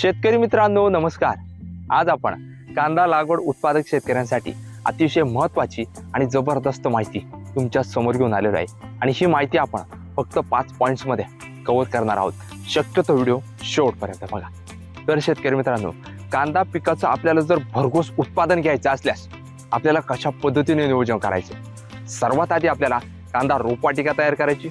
शेतकरी मित्रांनो नमस्कार. आज आपण कांदा लागवड उत्पादक शेतकऱ्यांसाठी अतिशय महत्त्वाची आणि जबरदस्त माहिती तुमच्यासमोर घेऊन आलेलो आहे. आणि ही माहिती आपण फक्त पाच पॉईंट्समध्ये कव्हर करणार आहोत. शक्यतो व्हिडिओ शेवटपर्यंत बघा. तर शेतकरी मित्रांनो कांदा पिकाचं आपल्याला जर भरघोस उत्पादन घ्यायचं असल्यास आपल्याला कशा पद्धतीने नियोजन करायचं? सर्वात आधी आपल्याला कांदा रोपवाटिका तयार करायची.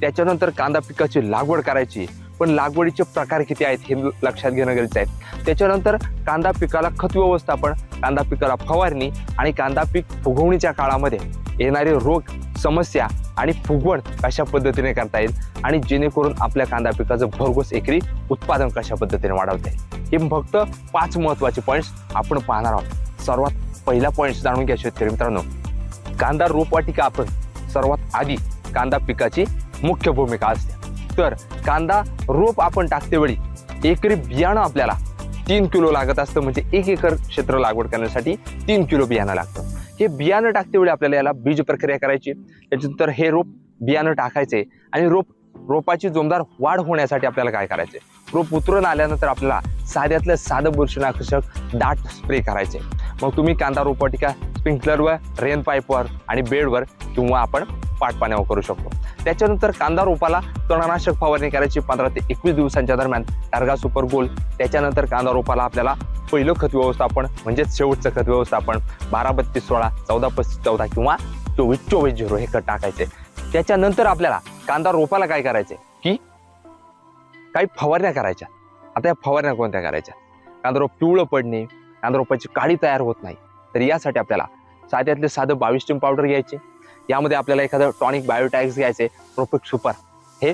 त्याच्यानंतर कांदा पिकाची लागवड करायची. पण लागवडीचे प्रकार किती आहेत हे लक्षात घेणं गरजेचं आहे. त्याच्यानंतर कांदा पिकाला खत व्यवस्थापन कांदा पिकाला फवारणी आणि कांदा पीक फुगवणीच्या काळामध्ये येणारे रोग समस्या आणि फुगवण कशा पद्धतीने करता येईल आणि जेणेकरून आपल्या कांदा पिकाचं भरघोस एकरी उत्पादन कशा पद्धतीने वाढवता येईल. हे फक्त पाच महत्त्वाचे पॉईंट्स आपण पाहणार आहोत. सर्वात पहिला पॉईंट जाणून घ्या शेतकरी मित्रांनो. कांदा रोपवाटिका आपण सर्वात आधी कांदा पिकाची मुख्य भूमिका असते. तर कांदा रोप आपण टाकतेवेळी एकरी बियाणं आपल्याला तीन किलो लागत असतं म्हणजे एक एकर क्षेत्र लागवड करण्यासाठी तीन किलो बियाणं लागतं. हे बियाणं टाकतेवेळी आपल्याला याला बीज प्रक्रिया करायची. त्याच्यानंतर हे रोप बियाणं टाकायचे आणि रोप रोपाची जोमदार वाढ होण्यासाठी आपल्याला काय करायचे? रोप उतरून आल्यानंतर आपल्याला साध्यातलं साधं बुरशीनाशक दाट स्प्रे करायचे. मग तुम्ही कांदा रोपवाटिका स्प्रिंकलरवर रेन पाईपवर आणि बेडवर किंवा आपण पाटपाण्यावर करू शकतो. त्याच्यानंतर कांदा रोपाला तणनाशक फवारणी करायची पंधरा ते एकवीस दिवसांच्या दरम्यान. Targa Super Goal. त्याच्यानंतर कांदा रोपाला आपल्याला पहिलं खत व्यवस्थापन म्हणजेच शेवटचं खत व्यवस्थापन बारा बत्तीस सोळा चौदा पस्तीस चौदा किंवा चोवीस चोवीस झिरो हे खत टाकायचे. त्याच्यानंतर आपल्याला कांदा रोपाला काय करायचे? की काही फवारण्या करायच्या. आता या फवारण्या कोणत्या करायच्या? कांदा रोप पिवळं पडणे कांदा रोपाची काळी तयार होत नाही. तर यासाठी आपल्याला साध्यातले साधं बावीस टीम पावडर घ्यायचे. यामध्ये आपल्याला एखादं टॉनिक बायोटॅक्स घ्यायचे प्रोफेक्ट सुपर हे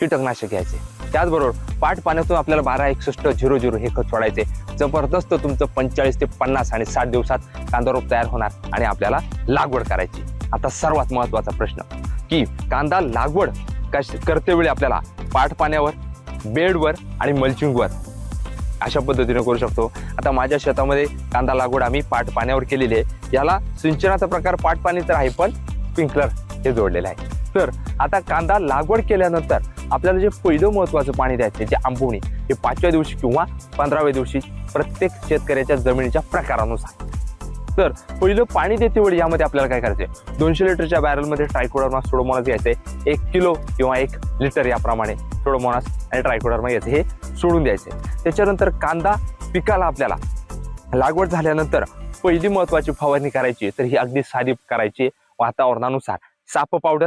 कीटकनाशक घ्यायचे. त्याचबरोबर पाट पाण्यातून आपल्याला बारा एकसष्ट झिरो झिरो हे खत सोडायचे. जबरदस्त तुमचं पंचेचाळीस ते पन्नास आणि साठ दिवसात कांदा रोप तयार होणार आणि आपल्याला लागवड करायची. आता सर्वात महत्त्वाचा प्रश्न की कांदा लागवड कश करतेवेळी आपल्याला पाठ पाण्यावर बेडवर आणि मल्चिंगवर अशा पद्धतीने करू शकतो. आता माझ्या शेतामध्ये कांदा लागवड आम्ही पाट पाण्यावर केलेली आहे. याला सिंचनाचा प्रकार पाट पाणी तर आहे पण स्प्रिंकलर हे जोडलेलं आहे. तर आता कांदा लागवड केल्यानंतर आपल्याला जे पहिलं महत्वाचं पाणी द्यायचं जे आंबवणी हे पाचव्या दिवशी किंवा पंधराव्या दिवशी प्रत्येक शेतकऱ्याच्या जमिनीच्या प्रकारानुसार. तर पहिलं पाणी देते वेळी यामध्ये आपल्याला काय करायचंय? दोनशे लिटरच्या बॅरलमध्ये ट्रायकोडर्मा सोडोमोनास घ्यायचंय. एक किलो किंवा एक लिटर याप्रमाणे सोडोमोनास आणि ट्रायकोडर्मा घ्यायचं हे सोडून द्यायचे त्याच्यानंतर कांदा पिकाला आपल्याला लागवड झाल्यानंतर पहिली महत्वाची फवारणी करायची तर ही अगदी साधी करायची वातावरणानुसार. साप पावडर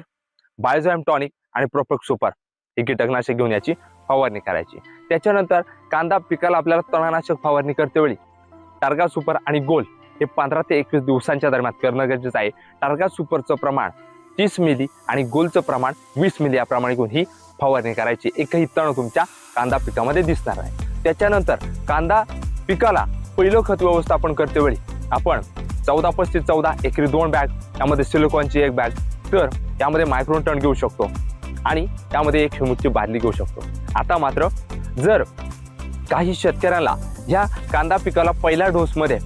बायोझॅम टॉनिक आणि प्रोफेक्ट सुपर ही कीटकनाशक घेऊन याची फवारणी करायची. त्याच्यानंतर कांदा पिकाला आपल्याला तणनाशक फवारणी करते वेळी. टार्गा सुपर आणि गोल हे पंधरा ते एकवीस दिवसांच्या दरम्यान करणं गरजेचं आहे. टार्गा सुपरचं प्रमाण तीस मिली आणि गोलचं प्रमाण वीस मिली याप्रमाणे घेऊन ही फवारणी करायची. एकही तण तुमच्या कांदा पिकामध्ये दिसणार नाही. त्याच्यानंतर कांदा पिकाला पहिलं खत व्यवस्थापन करते वेळी. आपण चौदा पस्तीस चौदा एकरी दोन बॅग त्यामध्ये सिलिकॉनची एक बॅग तर त्यामध्ये मायक्रोन टन घेऊ शकतो. आणि त्यामध्ये एक ह्युमुसची बादली घेऊ शकतो. आता मात्र जर काही शेतकऱ्यांना ह्या कांदा पिकाला पहिल्या डोसमध्ये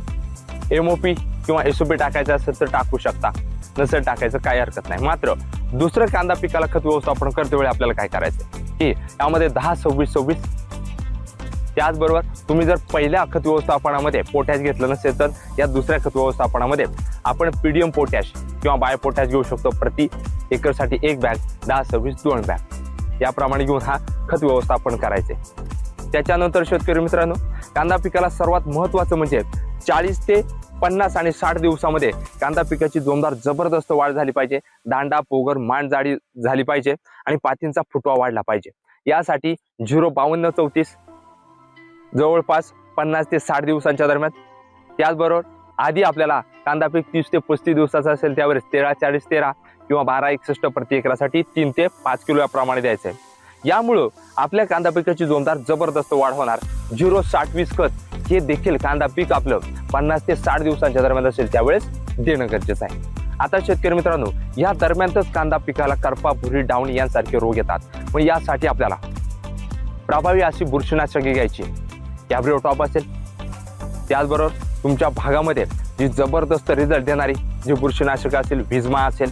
एम ओ पी किंवा एस ओपी टाकायचं असेल तर टाकू शकता. नसेल टाकायचं काही हरकत नाही. मात्र दुसरं कांदा पिकाला खत व्यवस्थापन करते वेळी आपल्याला काय करायचं की यामध्ये दहा सव्वीस सव्वीस त्याचबरोबर तुम्ही जर पहिल्या खत व्यवस्थापनामध्ये पोटॅश घेतलं नसेल तर या दुसऱ्या खत व्यवस्थापनामध्ये आपण पीडीएम पोटॅश किंवा बायो पोटॅश घेऊ शकतो प्रति एकरसाठी एक बॅग दहा सव्वीस दोन बॅग याप्रमाणे घेऊन हा खत व्यवस्थापन करायचे. त्याच्यानंतर शेतकरी मित्रांनो कांदा पिकाला सर्वात महत्वाचं म्हणजे चाळीस ते पन्नास आणि साठ दिवसामध्ये कांदा पिकाची जोमदार जबरदस्त वाढ झाली पाहिजे. दांडा पोगर मान जाडी झाली पाहिजे आणि पातींचा फुटवा वाढला पाहिजे. यासाठी झिरो बावन्न चौतीस जवळपास पन्नास ते साठ दिवसांच्या दरम्यान. त्याचबरोबर आधी आपल्याला कांदा पीक तीस ते पस्तीस दिवसाचा असेल त्यावेळेस तेरा चाळीस तेरा किंवा बारा एकसष्ट प्रति एकरासाठी तीन ते पाच किलो या प्रमाणे द्यायचं आहे. यामुळं आपल्या कांदा पिकाची जोमदार जबरदस्त वाढ होणार. झिरो साठ वीस खत हे देखील कांदा पीक आपलं पन्नास ते साठ दिवसांच्या दरम्यान असेल त्यावेळेस देणं गरजेचं आहे. आता शेतकरी मित्रांनो या दरम्यानच कांदा पिकाला करपा भुरी डावणी यांसारखे रोग येतात. मग यासाठी आपल्याला प्रभावी अशी बुरशीनाशके घ्यायची कॅब्रिओ टॉप असेल. त्याचबरोबर तुमच्या भागामध्ये जी जबरदस्त रिझल्ट देणारी जी बुरशीनाशक असेल विजमा असेल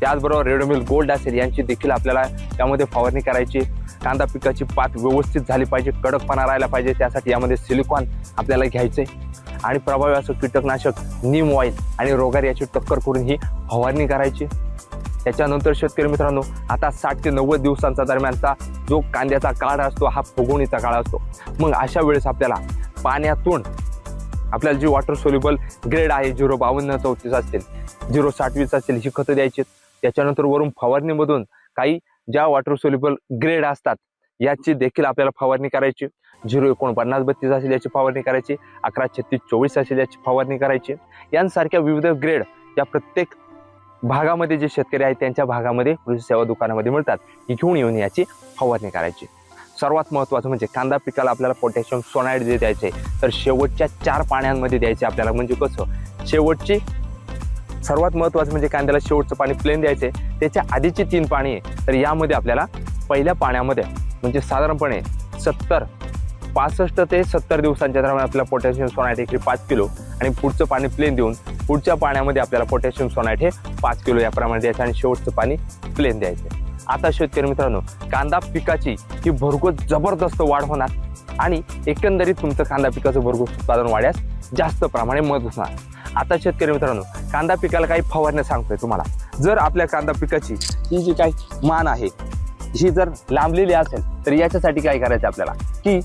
त्याचबरोबर रेडोमिल गोल्ड असेल यांची देखील आपल्याला त्यामध्ये फवारणी करायची. कांदा पिकाची पात व्यवस्थित झाली पाहिजे कडकपणा राहायला पाहिजे त्यासाठी यामध्ये सिलिकॉन आपल्याला घ्यायचे आणि प्रभावी असं कीटकनाशक नीम ऑइल आणि रोगार याची टक्कर करून ही फवारणी करायची. त्याच्यानंतर शेतकरी मित्रांनो आता साठ ते नव्वद दिवसांचा दरम्यानचा जो कांद्याचा काळ असतो हा फुगवणीचा काळ असतो. मग अशा वेळेस आपल्याला पाण्यातून आपल्याला जी वॉटर सोल्युबल ग्रेड आहे झिरो बावन्न चौतीस असतील झिरो साठ वीस असतील ही खतं द्यायची त्याच्यानंतर वरून फवारणीमधून काही ज्या वॉटर सोल्युबल ग्रेड असतात याची देखील आपल्याला फवारणी करायची. झिरो एकोणपन्नास बत्तीस असेल याची फवारणी करायची अकरा छत्तीस चोवीस असेल याची फवारणी करायची. यांसारख्या विविध ग्रेड या प्रत्येक भागामध्ये जे शेतकरी आहेत त्यांच्या भागामध्ये कृषी सेवा दुकानामध्ये मिळतात. ही घेऊन येऊन याची फवारणी करायची. सर्वात महत्त्वाचं म्हणजे कांदा पिकाला आपल्याला पोटॅशियम सोनाईड जे द्यायचे तर शेवटच्या चार पाण्यांमध्ये द्यायचे आपल्याला. म्हणजे कसं? शेवटची सर्वात महत्त्वाचं म्हणजे कांद्याला शेवटचं पाणी प्लेन द्यायचे. त्याच्या आधीची तीन पाणी आहे तर यामध्ये आपल्याला पहिल्या पाण्यामध्ये म्हणजे साधारणपणे सत्तर पासष्ट ते सत्तर दिवसांच्या दरम्यान आपल्याला पोटॅशियम सोनाईट एकरी पाच किलो आणि पुढचं पाणी प्लेन देऊन पुढच्या पाण्यामध्ये आपल्याला पोटॅशियम सोनाईट हे पाच किलो याप्रमाणे द्यायचं आणि शेवटचं पाणी प्लेन द्यायचं. आता शेतकरी मित्रांनो कांदा पिकाची ही भरघोस जबरदस्त वाढ होणार आणि एकंदरीत तुमचं कांदा पिकाचं भरघोस उत्पादन वाढ्यास जास्त प्रमाणे मदत होणार. आता शेतकरी मित्रांनो कांदा पिकाला काही फवारण्या सांगतोय तुम्हाला. जर आपल्या कांदा पिकाची ही जी काही मान आहे ही जर लांबलेली असेल तर याच्यासाठी काय करायचं आपल्याला? की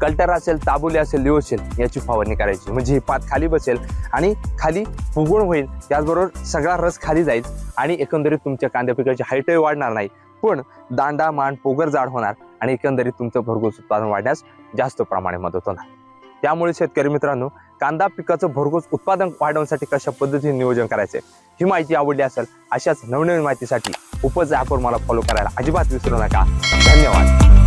कल्टर असेल ताबुले असेल लिओ असेल याची फवारणी करायची. म्हणजे ही पात खाली बसेल आणि खाली फुगवण होईल त्याचबरोबर सगळा रस खाली जाईल आणि एकंदरीत तुमच्या कांद्या पिकाची हाईटही वाढणार नाही. पण दांडा मान पोगर जाड होणार आणि एकंदरीत तुमचं भरघोस उत्पादन वाढण्यास जास्त प्रमाणे मदत होणार. त्यामुळे शेतकरी मित्रांनो कांदा पिकाचं भरघोस उत्पादन वाढवण्यासाठी कशा पद्धतीने नियोजन करायचे ही माहिती आवडली असेल अशाच नवनवीन माहितीसाठी उपज ॲपवर मला फॉलो करायला अजिबात विसरू नका. धन्यवाद.